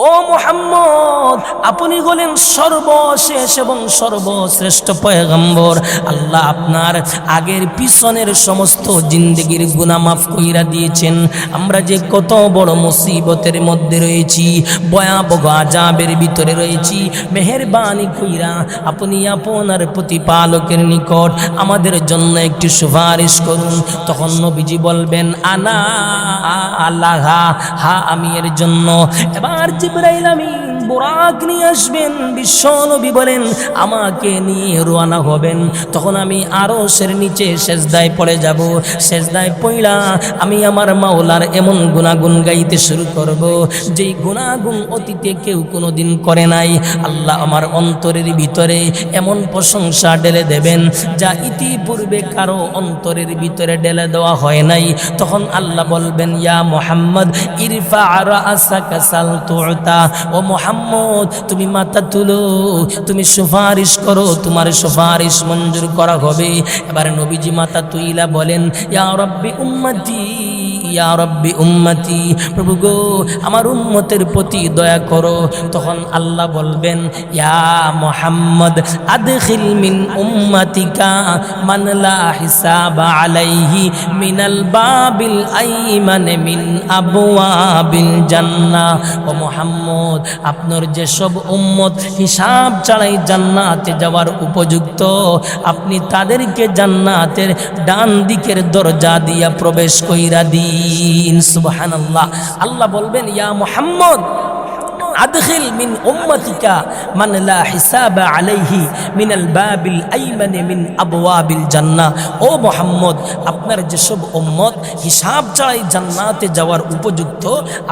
ও মোহাম্মদ আপনি হলেন সর্বশেষ এবং সর্বশ্রেষ্ঠ পয়গম্বর। আল্লাহ আপনার আগের পিছনের সমস্ত জিন্দগির গুনাহ মাফ কইরা দিয়েছেন। আমরা যে কত বড় মুসিবতের মধ্যে রয়েছি, ভয়াবহ আজাবের ভিতরে রয়েছি, মেহেরবানি কইরা আপনি আপনার প্রতিপালকের নিকট আমাদের জন্য একটি সুপারিশ করুন। তখন নবীজি বলবেন, আনা আল্লাহ হা আমি এর জন্য। এবার জিব্রাইল আমিন বোরাক নিয়ে আসবেন বিশ্ব নবী বলেন, আমাকে নিয়ে রোয়ানা হবেন। তখন আমি আরও সের নিচে সেজদায় পড়ে যাব। সেজদায় পইলা আমি আমার মাওলার এমন গুণাগুণ গাইতে শুরু করব, যেই গুণাগুণ অতীতে কেউ কোনোদিন করে নাই। আল্লাহ আমার অন্তরের ভিতরে এমন প্রশংসা ঢেলে দেবেন, যা ইতিপূর্বে কারও অন্তরের ভিতরে ঢেলে দেওয়া হয় নাই। তখন আল্লাহ বলবেন, ইয়া মোহাম্মদ, ইরফা রাসাকা সাল তুতা ও মোহাম্মদ তুমি মাথা তুলো, তুমি সুপারিশ করো, তোমার সুপারিশ মঞ্জুর করা হবে। এবারে নবীজি মাথা তুইলা বলেন, ইয়া রব্বি উম্মতি ইয়া রব্বি উম্মতি, প্রভু গো, আমার উম্মতের প্রতি দয়া করো। তখন আল্লাহ বলবেন, ইয়া মোহাম্মদ, আদখিল মিন উম্মতিকা মান লা হিসাবা আলাইহি মিনাল বাবিল আইমান মিন আবওয়াবিল জান্নাহ। ও মোহাম্মদ, আপনার যেসব উম্মত হিসাব ছাড়াই জান্নাতে যাওয়ার উপযুক্ত, আপনি তাদেরকে জান্নাতের ডান দিকের দরজা দিয়া প্রবেশ কইরা দিন সুবহানাল্লাহ। আল্লাহ বলবেন ইয়া মোহাম্মদ আদখিল মিন উম্মতিকা মান লা হিসাবা আলাইহি মিনাল বাবিল আইমানে মিন আবওয়াবিল জান্নাহ। ও মোহাম্মদ, আপনার যেসব উম্মত হিসাব ছাড়াই জান্নাতে যাওয়ার উপযুক্ত,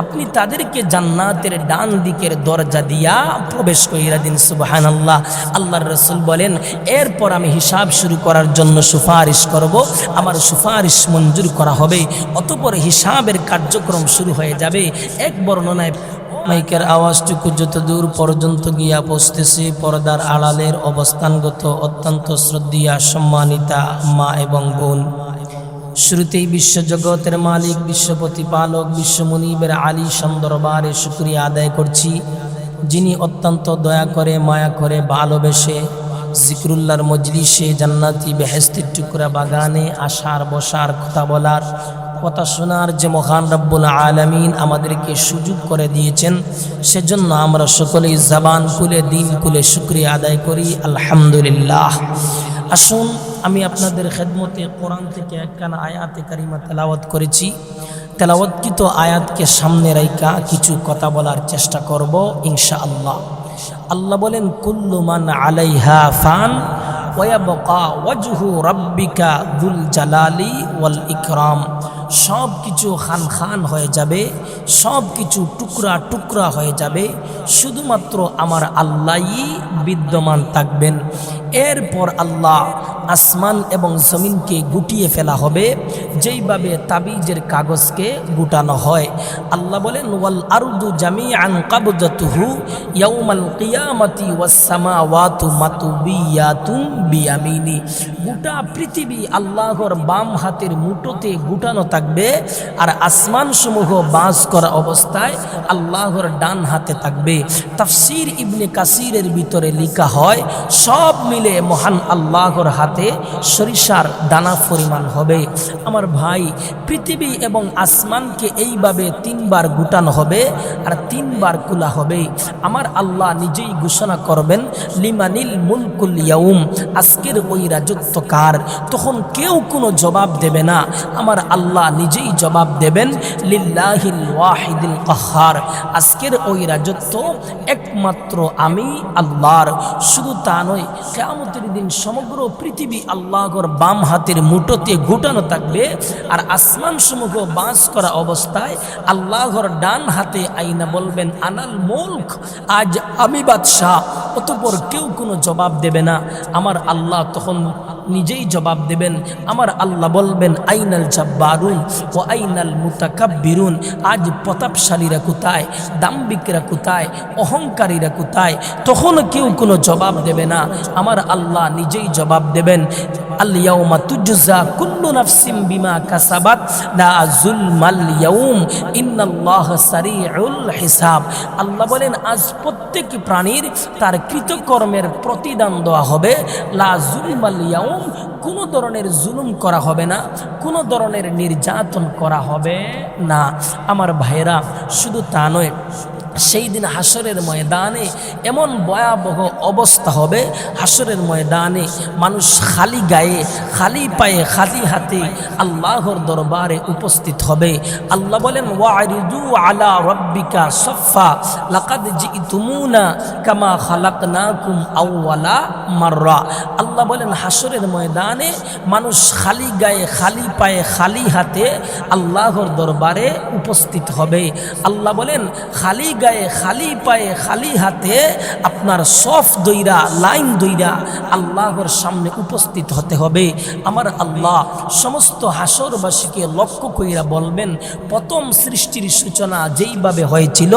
আপনি তাদেরকে জান্নাতের ডান দিকের দরজা দিয়া প্রবেশ কইরা দিন, সুবহানাল্লাহ। আল্লাহর রাসূল বলেন, এরপর আমি হিসাব শুরু করার জন্য সুপারিশ করব, আমার সুপারিশ মঞ্জুর করা হবে, অতপর হিসাবের কার্যক্রম শুরু হয়ে যাবে। এক বর্ণনায় মাইকের আওয়াজটুকু যত দূর পর্যন্ত গিয়া পৌঁছতেছে পর্দার আড়ালের অবস্থানগত অত্যন্ত শ্রদ্ধিয়া, সম্মানিতা মা এবং বোন। শুরুতেই বিশ্বজগতের মালিক বিশ্ব প্রতিপালক বিশ্ব মুনিবের আলী সন্দরবারে শুক্রিয়া আদায় করছি, যিনি অত্যন্ত দয়া করে, মায়া করে ভালোবেসে জিক্রুল্লাহর মজলিসে জান্নাতি বেহেস্তির টুকরা বাগানে আসার বসার কথা বলার কথা শোনার যে মহান রব্বুল আলমিন আমাদেরকে সুযোগ করে দিয়েছেন, সেজন্য আমরা সকলেই জবান কুলে দিন কুলে শুক্রিয়া আদায় করি। আলহামদুলিল্লাহ। আসুন, আমি আপনাদের খেদমতে কোরআন থেকে একখানা আয়াতে কারিমা তেলাওয়াত করেছি। তেলাওয়াতকৃত আয়াতকে সামনে রাইকা কিছু কথা বলার চেষ্টা করব ইনশা আল্লাহ আল্লাহ বলেন কুল্লুমান আলাইহা ফান ওয়াবকা ওয়াজহু রব্বিকা দুল জালালি ওয়াল ইকরাম। সব কিছু খান খান হয়ে যাবে সব কিছু টুকরা টুকরা হয়ে যাবে, শুধুমাত্র আমার আল্লাহই বিদ্যমান থাকবেন। এরপর আল্লাহ আসমান এবং জমিনকে গুটিয়ে ফেলা হবে, যেইভাবে তাবিজের কাগজকে গুটানো হয়। আল্লাহ বলেন, ওয়াল আরদু জামি আং কাবজাতুহু ইয়াউমাল কিয়ামাতি ওয়াস সামাওয়াতু মাতুবিয়াতুম বিয়ামিনি। গোটা পৃথিবী আল্লাহর বাম হাতের মুঠোতে গুটানো থাকবে আর আসমান সমূহ বাস করা অবস্থায় আল্লাহর ডান হাতে থাকবে। তাফসির ইবনে কাসিরের ভিতরে লেখা হয়, সব মিলে মহান আল্লাহর হাতে সরিষার দানা পরিমাণ হবে। আমার ভাই পৃথিবী এবং আসমানকে এইভাবে তিনবার গুটানো হবে আর তিনবার কুলা হবে। আমার আল্লাহ নিজেই ঘোষণা করবেন, লিমানিল মুলকুল ইয়াউম, আজকের ওই রাজত্ব কার? তখন কেউ কোনো জবাব দেবে না। আমার আল্লাহ নিজেই জবাব দেবেন, লিল্লাহিল ওয়াহিদুল কাহার আজকের ওই রাজত্ব একমাত্র আমি, আল্লাহর। শুধু তা নয় কেয়ামতের দিন সমগ্র পৃথিবী আল্লাহর বাম হাতের মুঠোতে গুটানো থাকবে আর আসমান সমূহ বাস করা অবস্থায় আল্লাহর ডান হাতে আইনা বলবেন, আনাল মুল্ক, আজ আমি বাদশাহ, অতপর কেউ কোনো জবাব দেবে না। আমার আল্লাহ তখন নিজেই জবাব দেবেন, আমার আল্লাহ বলবেন, আইনাল জাব্বারুন ও আইনাল মুতাকাব্বিরুন, আজ প্রতাপশালীরা কোথায় দাম্বিকরা কোথায়, অহংকারীরা কোথায়? তখন কেউ কোনো জবাব দেবে না। আমার আল্লাহ নিজেই জবাব দেবেন কুল্লু বিমা আল্লাহ বলেন, আজ প্রত্যেক প্রাণীর তার কৃতকর্মের প্রতিদান দেওয়া হবে। লা কোনো ধরনের জুলুম করা হবে না, কোনো ধরনের নির্যাতন করা হবে না। আমার ভাইরা শুধু তা নয় সেই দিন হাসরের ময়দানে এমন ভয়াবহ অবস্থা হবে, হাসরের ময়দানে মানুষ খালি গায়ে, খালি পায়ে, খালি হাতে আল্লাহর দরবারে উপস্থিত হবে। আল্লাহ বলেন, ওয়ারিদু আলা রব্বিকা সফা লাকাদ জিতুমুনা কামা খালাকনাকুম আউওয়ালা মাররা। আল্লাহ বলেন, হাসরের ময়দানে মানুষ খালি গায়ে, খালি পায়ে, খালি হাতে আল্লাহর দরবারে উপস্থিত হবে। আল্লাহ বলেন, খালি গায়ে খালি পায়ে, খালি হাতে আপনার সফ দইরা লাইন দইরা আল্লাহর সামনে উপস্থিত হতে হবে। আমার আল্লাহ সমস্ত হাসরবাসীকে লক্ষ্য কইরা বলবেন, প্রথম সৃষ্টির সূচনা যেইভাবে হয়েছিল,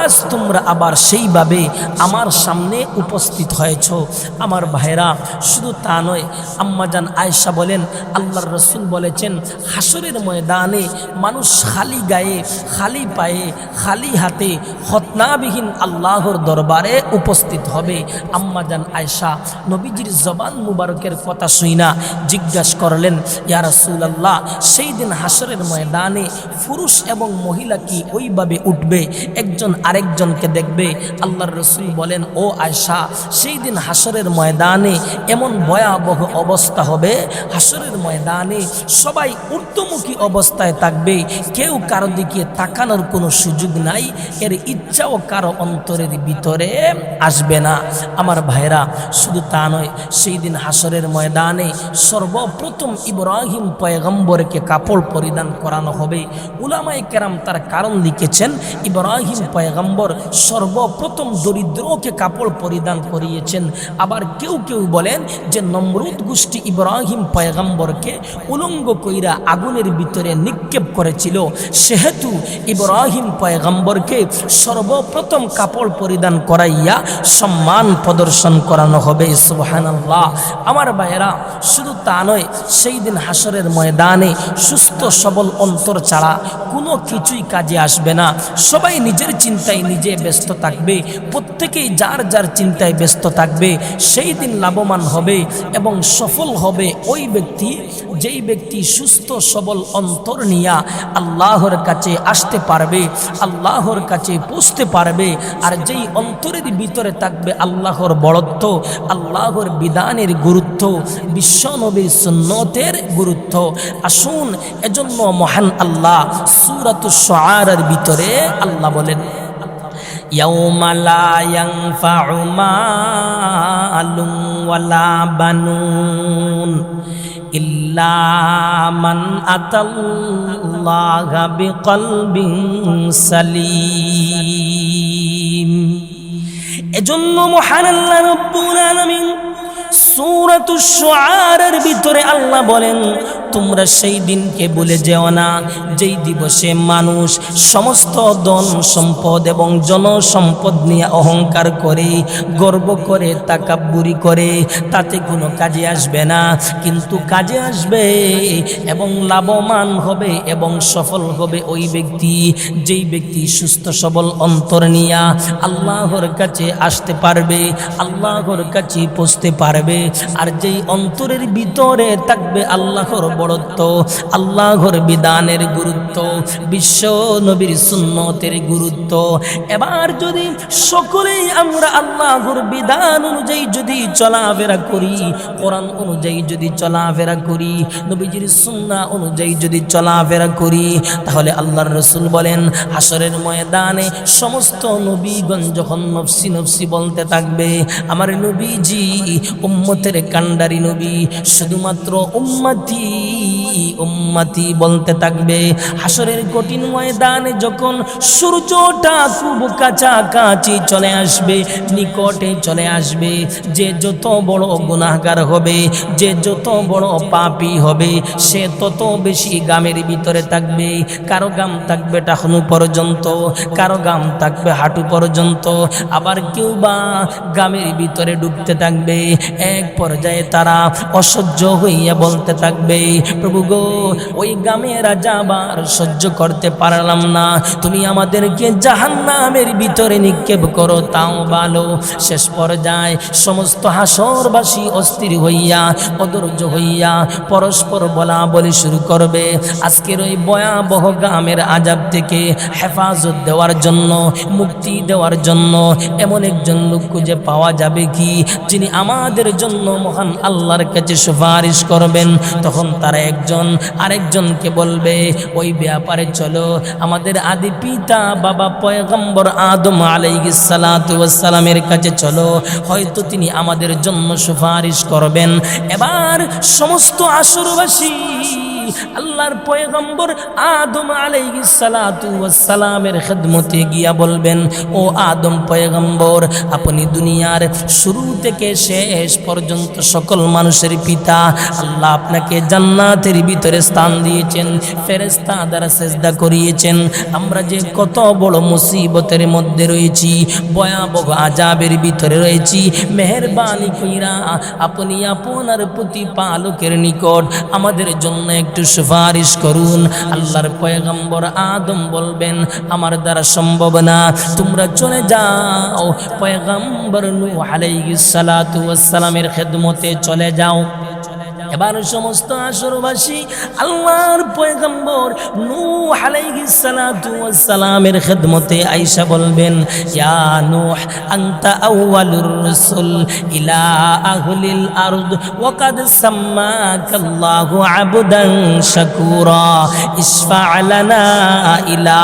আজ তোমরা আবার সেইভাবে আমার সামনে উপস্থিত হয়েছ। আমার ভাইরা শুধু তা নয় আম্মাজান আয়েশা বলেন, আল্লাহর রসুল বলেছেন, হাসরের ময়দানে মানুষ খালি গায়ে, খালি পায়ে, খালি হাতে হতনাবিহীন আল্লাহর দরবারে উপস্থিত হবে। আম্মাজান আয়সা নবীজির জবান মুবারকের কথা শুই না, জিজ্ঞাসা করলেন, ইয়া রাসূলুল্লাহ, সেই দিন হাসরের ময়দানে পুরুষ এবং মহিলা কি ওইভাবে উঠবে? একজন আরেকজনকে দেখবে? আল্লাহর রসুল বলেন, ও আয়সা সেই দিন হাসরের ময়দানে এমন ভয়াবহ অবস্থা হবে হাসরের ময়দানে সবাই ঊর্ধ্বমুখী অবস্থায় থাকবে, কেউ কারও দিকে তাকানোর কোনো সুযোগ নাই, এর ইচ্ছাও কারও অন্তরের ভিতরে আসবে না। আমার ভাইরা শুধু তা নয় সেই দিন হাসরের ময়দানে সর্বপ্রথম ইব্রাহিম পয়গম্বরকে কাপড় পরিধান করানো হবে। উলামাই কেরাম তার কারণ লিখেছেন, ইব্রাহিম পয়গম্বর সর্বপ্রথম দরিদ্রকে কাপড় পরিধান করিয়েছেন। আবার কেউ কেউ বলেন যে নমরুদ গোষ্ঠী ইব্রাহিম পয়গম্বরকে উলঙ্গ কইরা আগুনের ভিতরে নিক্ষেপ করেছিল। সেহেতু ইব্রাহিম পয়গম্বরকে সর্বপ্রথম কাপড় পরিধান করাইয়া সম্মান প্রদর্শন করানো হবে, সুবহানাল্লাহ। আমার ভাইয়েরা, শুধু তা নয়, সেই দিন হাসরের ময়দানে সুস্থ সবল অন্তর ছাড়া কোনো কিছুই কাজে আসবে না। সবাই নিজের চিন্তায় নিজে ব্যস্ত থাকবে, প্রত্যেকেই যার যার চিন্তায় ব্যস্ত থাকবে, সেই দিন লাভবান হবে এবং সফল হবে ওই ব্যক্তি, যেই ব্যক্তি সুস্থ সবল অন্তর নিয়া আল্লাহর কাছে আসতে পারবে, আল্লাহর কাছে পৌঁছতে পারবে আর যেই অন্তরের ভিতরে থাকবে আল্লাহর বড়ত্ব আল্লাহর বিধানের গুরুত্ব বিশ্বনবীর সুন্নতের গুরুত্ব আসুন এজন্য মহান আল্লাহ সুরাত শাআরের ভিতরে আল্লাহ বলেন يوم لا ينفع مال ولا بنون ইল্লামান আতাল্লাহ বিকলবিন সালিম। এজন্য মহান আল্লাহ রব্বুল আলামিন সূরাতুশ শুআরার ভিতরে আল্লাহ বলেন, তোমরা সেই দিনকে বলে যেও না, যেই দিবসে মানুষ সমস্ত ধন সম্পদ এবং জনসম্পদ নিয়ে অহংকার করে, গর্ব করে, তাকাব্বুরি করে, তাতে কোনো কাজে আসবে না। কিন্তু কাজে আসবে এবং লাভবান হবে এবং সফল হবে ওই ব্যক্তি, যেই ব্যক্তি সুস্থ, সবল অন্তর নিয়া আল্লাহর কাছে আসতে পারবে, আল্লাহর কাছে পৌঁছতে পারবে। আর যেই অন্তরের ভিতরে থাকবে আল্লাহর বড়ত্ব, আল্লাহর বিধানের গুরুত্ব, বিশ্ব নবীর সুন্নতের গুরুত্ব। এবার যদি সকলেই আমরা আল্লাহর বিধান অনুযায়ী যদি চলাফেরা করি, কোরআন অনুযায়ী যদি চলাফেরা করি, নবীজির সুন্না অনুযায়ী যদি চলাফেরা করি, তাহলে আল্লাহর রসুল বলেন হাসরের ময়দানে সমস্ত নবীগণ যখন নফসি নফসি বলতে থাকবে, আমার নবীজি উম্মতের কান্ডারি নবী শুধুমাত্র উম্মাতি উম্মাতি বলতে থাকবে। হাসরের কঠিন ময়দানে যখন সূর্যটা খুব কাছাকাছি চলে আসবে, নিকটে চলে আসবে, যে যত বড় গুনাহগার হবে, যে যত বড় পাপি হবে, সে তত বেশি গামের ভিতরে থাকবে। কারও গাম থাকবে টাকনু পর্যন্ত, কারও গাম থাকবে হাঁটু পর্যন্ত। আবার কেউ বা গামের ভিতরে ডুবতে থাকবে। এক পর্যায়ে তারা অসহ্য হইয়া বলতে থাকবে, প্রভু গো, ওই গামের রাজা আবার সহ্য করতে পারলাম না। তুমি আমাদেরকে জাহান্নামের ভিতরে নিক্ষেপ করো, তাও ভালো। শেষ পর্যায়ে সমস্ত হাসরবাসী অস্থির হইয়া, অধৈর্য হইয়া পরস্পর বলা বলি শুরু করবে। আজকের ওই ভয়াবহ গ্রামের আজাব থেকে হেফাজত দেওয়ার জন্য, মুক্তি দেওয়ার জন্য এমন একজন লোক খুঁজে পাওয়া যাবে কি, যিনি আমাদের জন্য মহান আল্লাহর কাছে সুপারিশ করবেন, তখন তারা একজন আরেকজনকে বলবে, ওই ব্যাপারে চলো, আমাদের আদি পিতা, বাবা পয়গম্বর আদম আলাইসালামের কাছে চলো, হয়তো তিনি আমাদের জন্য সুপারিশ করবেন। এবার সমস্ত আসরবাসী আল্লাহর পয়গম্বর আদম আলাইসালামের খেদমতে গিয়া বলবেন, ও আদম পয়গম্বর, আপনি দুনিয়ার শুরু থেকে শেষ পর্যন্ত সকল মানুষের পিতা, আল্লাহ আপনাকে জান্নাতের ভিতরে স্থান দিয়েছেন ফেরেস্তা দ্বারা সেজদা করিয়েছেন। আমরা যে কত বড় মুসিবতের মধ্যে রয়েছি, ভয়াবহ আজাবের ভিতরে রয়েছি। মেহরবানি কইরা, আপনি আপনার প্রতিপালকের নিকট আমাদের জন্য একটু সুপারিশ করুন। আল্লাহর পয়গম্বর আদম বলবেন, আমার দ্বারা সম্ভব না, তোমরা চলে যাও। পয়গম্বর নূহ আলাইহিস সালাতু ওয়াস সালামের খেদমতে চলে যাও। এবার সমস্ত আসরবাসী আল্লাহর পয়গম্বর নূহ আলাইহিস সালাতু ওয়াস সালামের খেদমতে আয়েশা বলবেন, ইয়া নূহ, আনতা আউয়ালুর রাসূল, ইলা আহলিল আরদ, ওয়া কাদ সাম্মাকা আল্লাহু আবদান শাকুরা, ইশফা লানা ইলা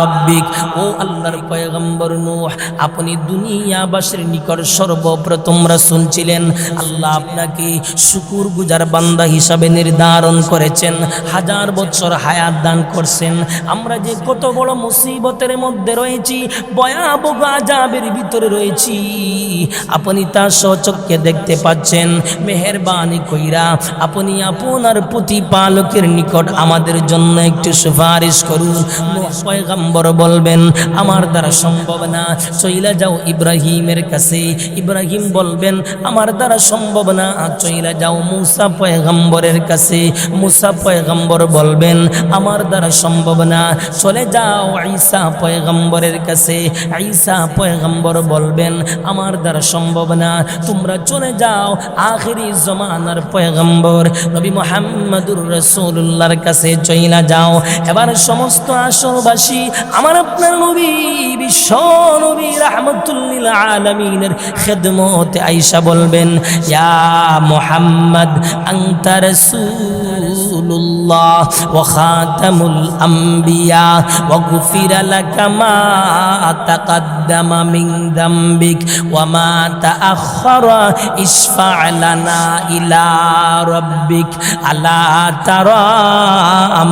রাব্বিক। ও আল্লাহর পয়গম্বর নূহ, আপনি দুনিয়াবাসীর নিকট সর্বপ্রথম রাসূল ছিলেন। আল্লাহ আপনাকে শুকুর গুজার বান্দা হিসাবে নির্ধারণ করেছেন, হাজার বছর হায়াত দান করছেন। আমরা যে কত বড় মুসিবতের মধ্যে রয়েছি, ভয়াবহ আজাবের ভিতরে রয়েছি। আপনি তার সচককে দেখতে পাচ্ছেন, মেহরবানি কইরা আপনি আপনার প্রতিপালকের নিকট আমাদের জন্য একটু সুপারিশ করুন। পয়গম্বর বলবেন, আমার দ্বারা সম্ভব না, চইলা যাও ইব্রাহিমের কাছে। ইব্রাহিম বলবেন, আমার দ্বারা সম্ভব না, চইলা যাও মুসা পয়গম্বরের কাছে, মুসা পয়গম্বর বলবেন, আমার দ্বারা সম্ভব না, চলে যাও ঈসা পয়গম্বরের কাছে। ঈসা পয়গম্বর বলবেন, আমার দ্বারা সম্ভব না, তোমরা চলে যাও আখিরি জমানার পয়গম্বর। নবী মোহাম্মদুর রসুল্লাহর কাছে চইলা যাও। এবার সমস্ত আসরবাসী আমার আপনার নবী, বিশ্ব নবী রহমতুল্লিল আলমিনের খেদমতে আইসা বলবেন, ইয়া মোহাম্মদ রসুল্লাহ ও খাতামুল আম্বিয়া ও গুফির লাকামা تقدم من ذنبك وما تأخر اشفع لنا إلى ربك ألا ترى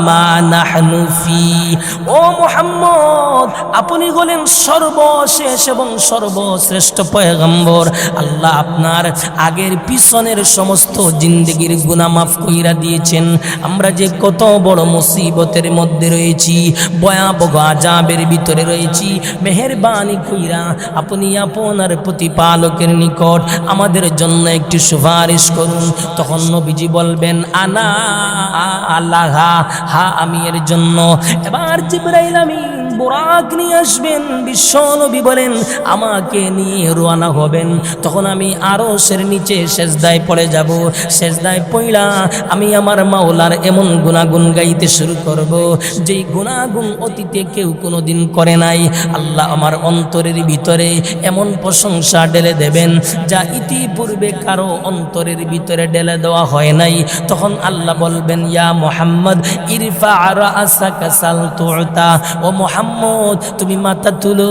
ما نحن فيه ও মোহাম্মদ আপনি হলেন সর্বশেষ এবং সর্বশ্রেষ্ঠ পয়গম্বর আল্লাহ আপনার আগের পিছনের সমস্ত জিন্দগির গুনাহ মাফ কইরা দিয়েছেন আমরা যে কত বড় মুসিবতের মধ্যে রয়েছি, ভয়াবহ আজাবের ভিতরে রয়েছি। মেহরবানি কইরা আপনি আপনার প্রতিপালকের নিকট আমাদের জন্য একটি সুপারিশ করুন। তখন নবীজি বলবেন, আনা আল্লাহ, হা আমি এর জন্য। এবার জিব্রাইল আমিন বোরাক নিয়ে আসবেন। বিশ্ব নবী বলেন, আমাকে নিয়ে রোয়ানা হবেন। তখন আমি আরও সের নিচে সেজদায় পড়ে যাব। সেজদায় পইলা আমি আমার মাওলার এমন গুণাগুণ গাইতে শুরু করব, যেই গুণাগুণ অতীতে কেউ কোনোদিন করে নাই। আল্লাহ আমার অন্তরের ভিতরে এমন প্রশংসা ঢেলে দেবেন, যা ইতিপূর্বে কারও অন্তরের ভিতরে ঢেলে দেওয়া হয় নাই। তখন আল্লাহ বলবেন, ইয়া মোহাম্মদ, ইরফা আর আসা কাসাল তোতা ও মোহাম্মদ তুমি মাথা তুলো,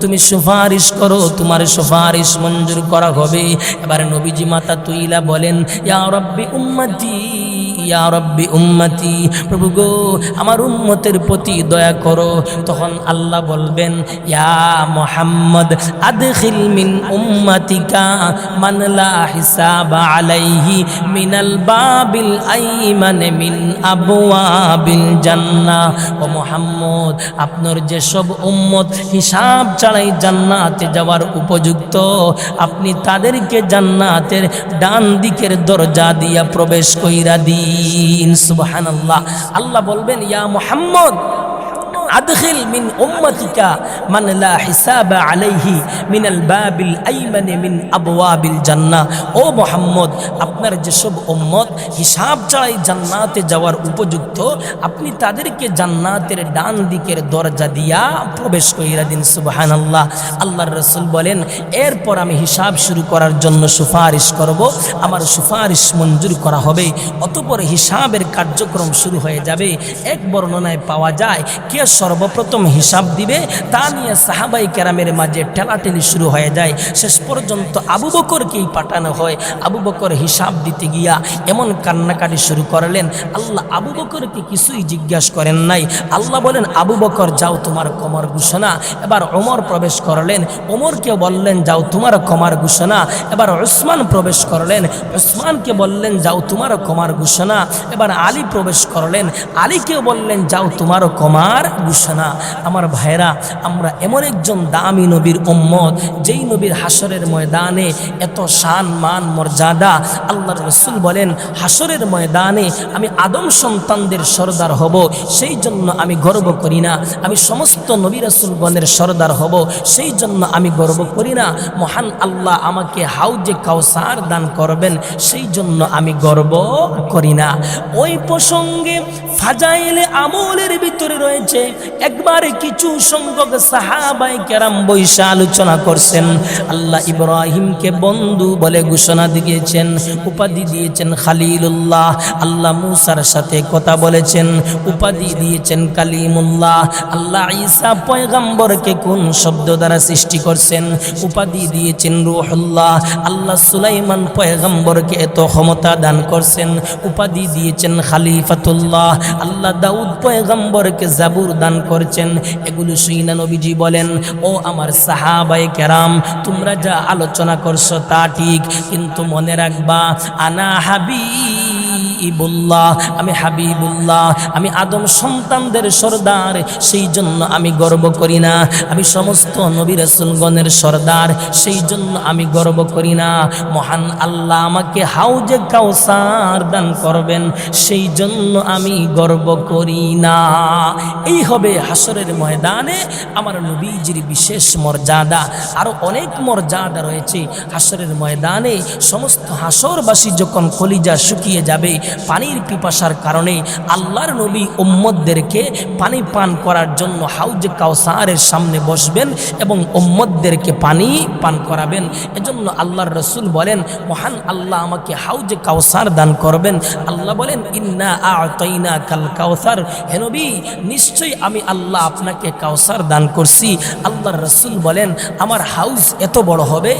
তুমি সুপারিশ করো, তোমার সুপারিশ মঞ্জুর করা হবে। এবার নবীজি মাথা তুইলা বলেন, ইয়া রব্বি উম্মতি ইয়া রব্বি উম্মতি, প্রভু গো, আমার উম্মতের প্রতি দয়া করো। তখন আল্লাহ বলবেন, ইয়া মোহাম্মদ, আদখিল মিন উম্মতিকা মান লা হিসাবা আলাইহি মিনাল বাবিল আইমানে মিন আবওয়াবিল জান্নাহ। ও মোহাম্মদ, আপনার যেসব উম্মত হিসাব ছাড়াই জান্নাতে যাওয়ার উপযুক্ত, আপনি তাদেরকে জান্নাতের ডান দিকের দরজা দিয়া প্রবেশ কইরা আল্লাহ বলবেন ইয়া মোহাম্মদ আদখিল মিন উম্মতিকা মান লা হিসাবা আলাইহি মিনাল বাবিল আইমানে মিন আবওয়াবিল জান্নাহ। ও মোহাম্মদ, আপনার যেসব উম্মত হিসাব ছাড়াই জান্নাতে যাওয়ার উপযুক্ত, আপনি তাদেরকে জান্নাতের ডান দিকের দরজা দিয়া প্রবেশ কইরা দিন, সুবহানাল্লাহ। আল্লাহর রাসূল বলেন, এরপর আমি হিসাব শুরু করার জন্য সুপারিশ করব, আমার সুপারিশ মঞ্জুর করা হবে, অতপর হিসাবের কার্যক্রম শুরু হয়ে যাবে। এক বর্ণনায় পাওয়া যায় কে সর্বপ্রথম হিসাব দিবে, তা নিয়ে সাহাবাই কেরামের মাঝে ঠেলাঠেলি শুরু হয়ে যায়। শেষ পর্যন্ত আবু বকরকেই পাঠানো হয়। আবু বকর হিসাব দিতে গিয়া এমন কান্নাকাটি শুরু করলেন, আল্লাহ আবু বকরকে কিছুই জিজ্ঞাসা করেন নাই। আল্লাহ বলেন, আবু বকর, যাও তোমার কমর ঘোষণা। এবার ওমর প্রবেশ করলেন। ওমরকে বললেন, যাও তোমার কমার ঘোষণা। এবার ওসমান প্রবেশ করলেন। ওসমানকে বললেন, যাও তোমার কমার ঘোষণা। এবার আলী প্রবেশ করলেন। আলীকে বললেন, যাও তোমার কমার ঘোষণা, আমার ভাইরা আমরা এমন একজন দামি নবীর উম্মত, যেই নবীর হাসরের ময়দানে এত শান, মান, মর্যাদা আল্লাহ রসুল বলেন হাসরের ময়দানে আমি আদম সন্তানদের সর্দার হব, সেই জন্য আমি গর্ব করি না। আমি সমস্ত নবী রসুলগণের সর্দার হব, সেই জন্য আমি গর্ব করি না। মহান আল্লাহ আমাকে হাউজে কাউসার দান করবেন, সেই জন্য আমি গর্ব করি না। ওই প্রসঙ্গে ফাজাইলে আমলের ভিতরে রয়েছে একবারে কিছু সংখ্যক সাহাবাই কেরাম বৈশা আলোচনা করছেন। আল্লাহ ইব্রাহিমকে বন্ধু বলে ঘোষণা দিয়েছেন, উপাধি দিয়েছেন খালিলুল্লাহ। আল্লাহ মুসার সাথে কথা বলেছেন, উপাধি দিয়েছেন কালিমুল্লাহ। আল্লাহ ঈসা পয়গাম্বরকে কোন শব্দ দ্বারা সৃষ্টি করছেন? উপাধি দিয়েছেন রুহুল্লাহ। আল্লাহ সুলাইমান পয়গাম্বরকে এত ক্ষমতা দান করছেন, উপাধি দিয়েছেন খালিফাতুল্লাহ। আল্লাহ দাউদ পয়গাম্বরকে জাবুর দান করছেন। এগুলো সুইনা নবীজি বলেন, ও আমার সাহাবাই কেরাম, তোমরা যা আলোচনা করছ তা ঠিক, কিন্তু মনে রাখবা, আনা হাবি হাবিবুল্লাহ, আমি হাবিবুল্লাহ, আমি আদম সন্তানদের সর্দার সেই জন্য আমি গর্ব করি না। আমি সমস্ত নবী রসুলগণের সর্দার সেই জন্য আমি গর্ব করি না। মহান আল্লাহ আমাকে হাউজে কাউসার দান করবেন সেই জন্য আমি গর্ব করি না। এই হবে হাসরের ময়দানে আমার নবীজির বিশেষ মর্যাদা। আরও অনেক মর্যাদা রয়েছে। হাসরের ময়দানে সমস্ত হাসরবাসী যখন কলিজা শুকিয়ে যাবে পানির পিপাসার কারণে আল্লাহর নবী ওম্মদদেরকে পানি পান করার জন্য হাউজে কাউসারের সামনে বসবেন এবং উম্মদদেরকে পানি পান করাবেন। এজন্য আল্লাহর রসুল বলেন, মহান আল্লাহ আমাকে হাউজে কাউসার দান করবেন। আল্লাহ বলেন, ইন্না আতইনা কাল কাউসার হে নবী, নিশ্চয়ই আমি আল্লাহ আপনাকে কাউসার দান করছি। আল্লাহর রসুল বলেন, আমার হাউস এত বড় হবে,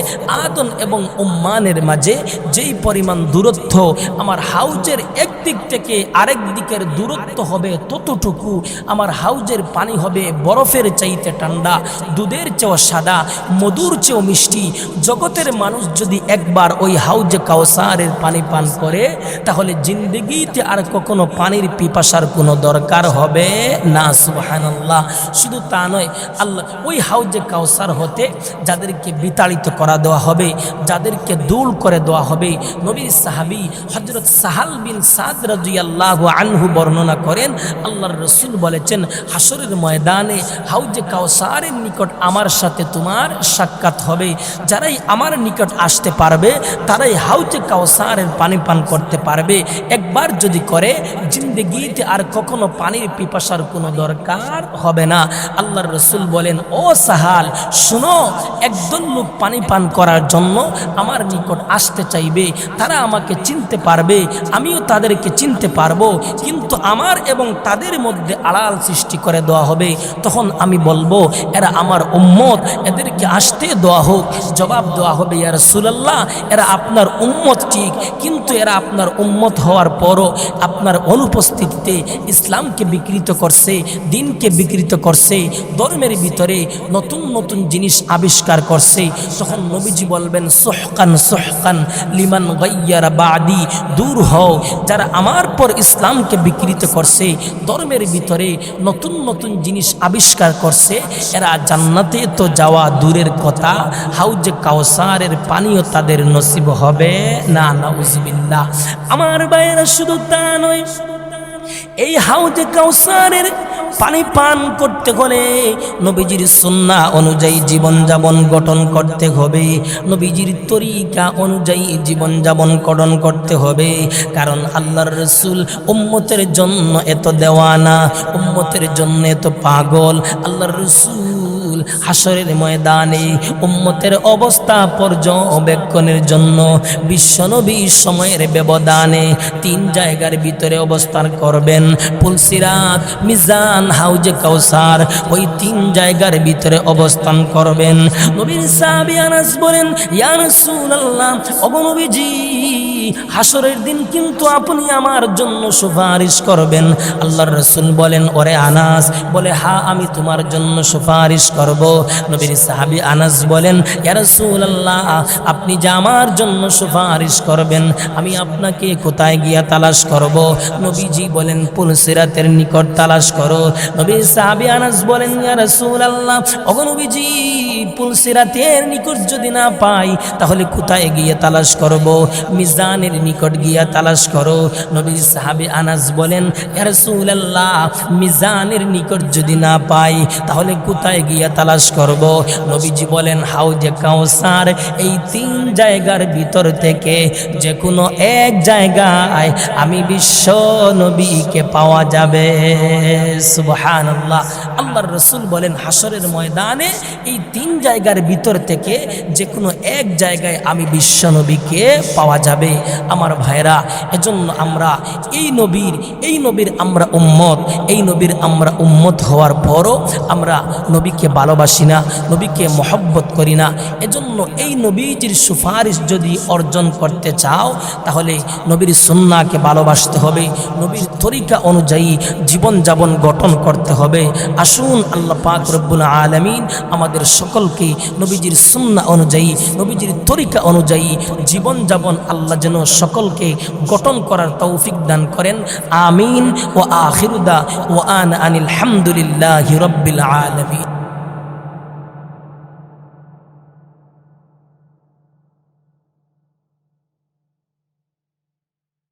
আদন এবং উম্মানের মাঝে যেই পরিমাণ দূরত্ব আমার হাউজের একদিক থেকে আরেক দিকের দূরত্ব হবে ততটুকু। আমার হাউজের পানি হবে বরফের চাইতে ঠান্ডা, দুধের চেয়েও সাদা, মধুর চেয়েও মিষ্টি। জগতের মানুষ যদি একবার ওই হাউজে কাউসারের পানি পান করে, তাহলে জিন্দগিতে আর কখনো পানির পিপাসার কোনো দরকার হবে না সুবাহান্লাহ শুধু তা নয়, আল্লাহ ওই হাউজে কাউসার হতে যাদেরকে বিতাড়িত করা দেওয়া হবে, যাদেরকে দূর করে দেওয়া হবে, নবীর সাহাবি হজরত সাহাল বিন সাদ রাজিয়াল্লাহ আনহু বর্ণনা করেন, আল্লাহর রসুল বলেছেন হাসরের ময়দানে হাউজে কাউসারের নিকট আমার সাথে তোমার সাক্ষাৎ হবে। যারাই আমার নিকট আসতে পারবে, তারাই হাউজে কাউসারের পানি পান করতে পারবে। একবার যদি করে, জিন্দগিতে আর কখনো পানির পিপাসার কোনো দরকার হবে না। আল্লাহর রসুল বলেন, ও সাহাল, শুনো একদল লোক পানি পান করার জন্য আমার নিকট আসতে চাইবে। তারা আমাকে চিনতে পারবে। আমিও তাদের এদেরকে চিনতে পারব, কিন্তু আমার এবং তাদের মধ্যে আড়াল সৃষ্টি করে দেওয়া হবে। তখন আমি বলব, এরা আমার উম্মত, এদেরকে আসতে দেওয়া হোক, জবাব দেওয়া হবে, ইয়া রাসূলুল্লাহ, এরা আপনার উম্মত ঠিক, কিন্তু এরা আপনার উম্মত হওয়ার পরও আপনার অনুপস্থিতিতে ইসলামকে বিকৃত করছে, দিনকে বিকৃত করছে, ধর্মের ভিতরে নতুন নতুন জিনিস আবিষ্কার করছে। তখন নবীজি বলবেন, সোহকান সোহকান, লিমান বাদি, দূর হও যারা আমার পর ইসলামকে বিকৃত করছে, ধর্মের ভিতরে নতুন নতুন জিনিস আবিষ্কার করছে, এরা জান্নাতে তো যাওয়া দূরের কথা, হাউজে কাউসারের পানিও তাদের নসিব হবে না, নাউজবিল্লাহ। আমার বাইরা শুধু তা নয় এই হাউজে কাউসারের পানি পান করতে হলে নবীজির সুন্না অনুযায়ী জীবনযাপন গঠন করতে হবে। নবীজির তরিকা অনুযায়ী জীবনযাপন গঠন করতে হবে। কারণ আল্লাহর রসুল উম্মতের জন্য এত দেওয়ানা, উম্মতের জন্য এত পাগল। আল্লাহর রসুল হাসরের ময়দানে উম্মতের অবস্থা পর্যবেক্ষণের জন্য বিশ্বনবী সময়ের ব্যবধানে তিন জায়গার ভিতরে অবস্থান করবেন। পুলসিরাত মিজান, হাউজে কাউসার, ওই তিন জায়গার ভিতরে অবস্থান করবেন। নবীর সাহাবী বলেন, ইয়া অগনবীজি হাসরের দিন কিন্তু আপনি আমার জন্য সুপারিশ করবেন। আল্লাহর রসুল বলেন, ওরে আনাস, বলে হা আমি তোমার জন্য সুপারিশ করব। নবীর সাহাবী আনাস বলেন, ইয়া রাসূলুল্লাহ, আপনি যে আমার জন্য সুপারিশ করবেন, আমি আপনাকে কোথায় গিয়া তালাশ করব? নবীজি বলেন পুলসিরাতের নিকট তালাশ করো। নবী সাহাবী আনাস বলেন, ইয়া রাসূলুল্লাহ, ওগো নবীজি পুলসিরাতের নিকট যদি না পাই, তাহলে কোথায় গিয়ে তালাশ করব? মিজানের নিকট গিয়া তালাশ করো। নবী সাহাবী আনাস বলেন, ইয়া রাসূলুল্লাহ, মিজানের নিকট যদি না পাই, তাহলে কোথায় গিয়া তালাশ করব। নবীজি বলেন হাউজে কাউসার, এই তিন জায়গার ভিতর থেকে যে কোনো এক জায়গায় আমি বিশ্ব নবীকে পাওয়া যাবে। সুবহান আল্লাহ রসুল বলেন হাসরের ময়দানে এই তিন জায়গার ভিতর থেকে যে কোনো এক জায়গায় আমি বিশ্ব নবীকে পাওয়া যাবে। আমার ভাইরা এজন্য আমরা এই নবীর এই নবীর আমরা উম্মত, এই নবীর আমরা উম্মত হওয়ার পরও আমরা নবীকে ভালোবাসি না, নবীকে মহব্বত করি না। এজন্য এই নবীজির সুপারিশ যদি অর্জন করতে চাও, তাহলে নবীর সুন্নাকে ভালোবাসতে হবে। নবীর তরিকা অনুযায়ী জীবনযাপন গঠন করতে হবে। আসুন আল্লাহ পাক রব্বুল আলমিন আমাদের সকলকে নবীজির সুন্না অনুযায়ী, নবীজির তরিকা অনুযায়ী জীবনযাপন আল্লাহ যেন সকলকে গঠন করার তৌফিক দান করেন। আমিন। ও আখিরুদা ও আন আনিল হামদুলিল্লাহ রব্বিল আলমিন।